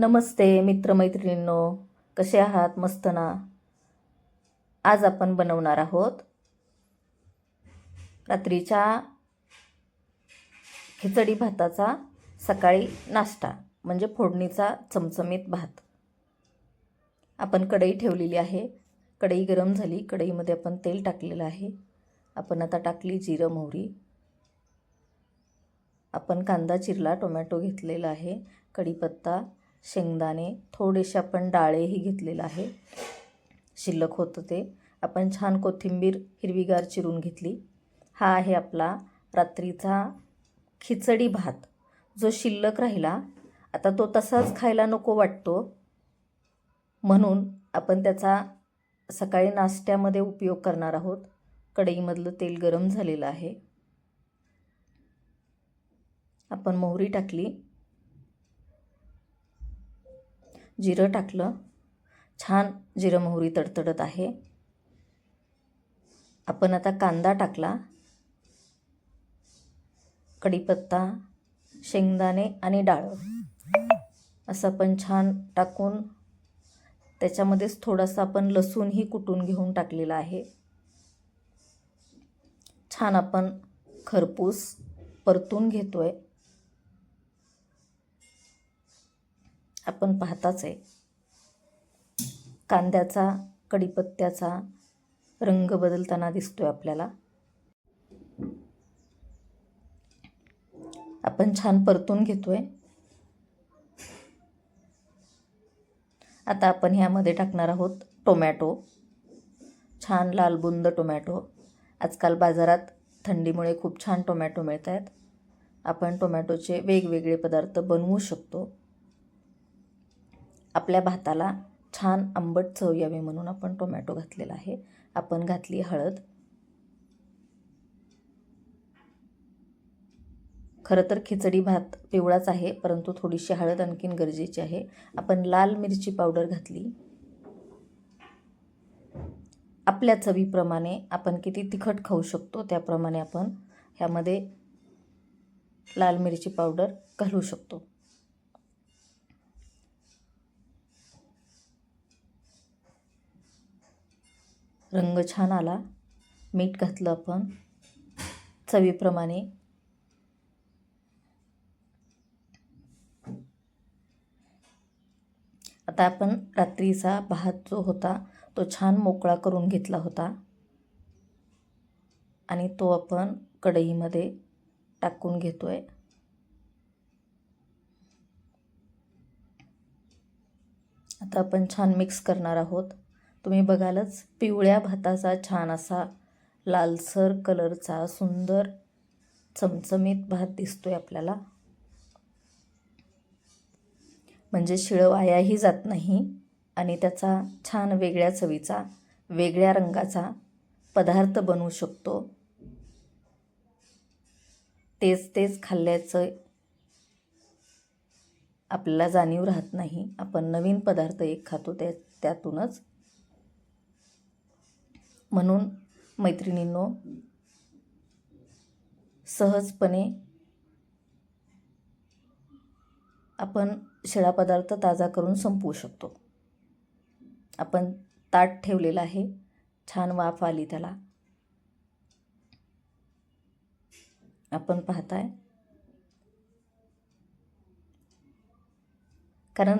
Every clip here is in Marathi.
नमस्ते मित्रमैत्रिणींनो कसे आहात? मस्त ना? आज आपण बनवणार आहोत रात्रीच्या खिचडी भाताचा सकाळी नाश्ता म्हणजे फोडणीचा चमचमीत भात. आपण कढई ठेवलेली आहे. कढई गरम झाली. कढईमध्ये आपण तेल टाकलेलं आहे. आपण आता टाकली जिरं मोहरी. आपण कांदा चिरला टोमॅटो घेतलेला आहे. कढीपत्ता शेंगदाणे थोडेसे आपण डाळेही घेतलेलं आहे. शिल्लक होतं ते. आपण छान कोथिंबीर हिरवीगार चिरून घेतली. हा आहे आपला रात्रीचा खिचडी भात. जो शिल्लक राहिला आता तो तसाच खायला नको वाटतो. म्हणून आपण त्याचा सकाळी नाश्त्यामध्ये उपयोग करणार आहोत. कढईमधलं तेल गरम झालेलं आहे. आपण मोहरी टाकली. जिरं टाकलं. छान जिरं मोहरी तडतडत आहे. आपण आता कांदा टाकला. कढीपत्ता शेंगदाणे आणि डाळ. असं आपण छान टाकून त्याच्यामध्येच थोडासा आपण लसूणही कुटून घेऊन टाकलेला आहे. छान आपण खरपूस परतून घेतो आहे आपण पाहताच आहे. कांद्याचा कढीपत्त्याचा रंग बदलताना दिसतो आहे आपल्याला. आपण छान परतून घेतो आहे आता आपण ह्यामध्ये टाकणार आहोत टोमॅटो. छान लालबुंद टोमॅटो. आजकाल बाजारात थंडीमुळे खूप छान टोमॅटो मिळत आहेत आपण टोमॅटोचे वेगवेगळे पदार्थ बनवू शकतो. आपल्या भाताला छान आंबट चव यावी म्हणून आपण टोमॅटो घातलेला आहे. आपण घातली हळद. खरं तर खिचडी भात पिवळाच आहे परंतु थोडीशी हळद आणखीन गरजेची आहे. आपण लाल मिरची पावडर घातली. आपल्या चवीप्रमाणे आपण किती तिखट खाऊ शकतो त्याप्रमाणे आपण ह्यामध्ये लाल मिरची पावडर घालू शकतो. रंग छान आला. मीठ घातलं आपण. चवीप्रमाणे. आता आपण रात्रीचा भात जो होता तो छान मोकळा करून घेतला होता. आणि तो आपण कढईमध्ये टाकून घेतो आहे आता आपण छान मिक्स करणार आहोत. तुम्ही बघालच पिवळ्या भाताचा छान असा लालसर कलरचा सुंदर चमचमीत भात दिसतोय आपल्याला. म्हणजे शिळं वायाही जात नाही आणि त्याचा छान वेगळ्या चवीचा वेगळ्या रंगाचा पदार्थ बनवू शकतो. तेच तेच खाल्ल्याचं आपल्याला जाणीव राहत नाही. आपण नवीन पदार्थ एक खातो त्या त्यातूनच म्हणून मैत्रिणींनो सहजपणे आपण शिळा पदार्थ ताजा करून संपवू शकतो. आपण ताट ठेवलेलं आहे. छान वाफ आली त्याला. आपण पाहताय. कारण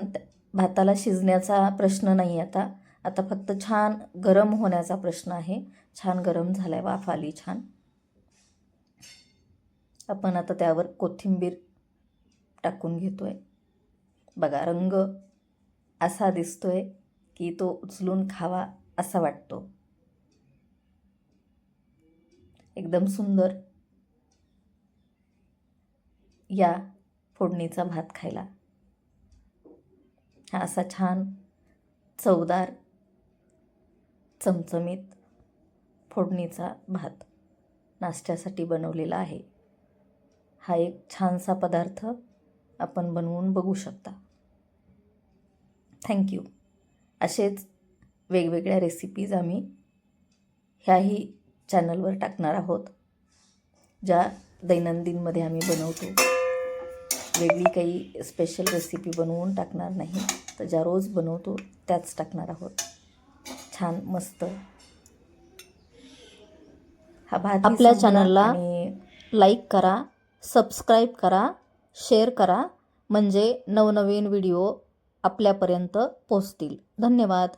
भाताला शिजण्याचा प्रश्न नाही आता. आता फक्त छान गरम होण्याचा प्रश्न आहे. छान गरम झाला आहे वाफ आली छान. आपण आता त्यावर कोथिंबीर टाकून घेतो आहे बघा रंग असा दिसतो आहे की तो उचलून खावा असा वाटतो. एकदम सुंदर या फोडणीचा भात खायला. हा असा छान चवदार चमचमीत फोडणीचा भात नाश्त्यासाठी बनवलेला आहे. हा एक छानसा पदार्थ आपण बनवून बघू शकता. थँक्यू असेच वेगवेगळ्या रेसिपीज आम्ही ह्याही चॅनलवर टाकणार आहोत ज्या दैनंदिनमध्ये आम्ही बनवतो. वेगळी काही स्पेशल रेसिपी बनवून टाकणार नाही तर ज्या रोज बनवतो त्याच टाकणार आहोत. छान मस्त. हा भात आपल्या चॅनलला लाईक करा सबस्क्राईब करा शेअर करा म्हणजे नवनवीन व्हिडिओ आपल्यापर्यंत पोचतील धन्यवाद.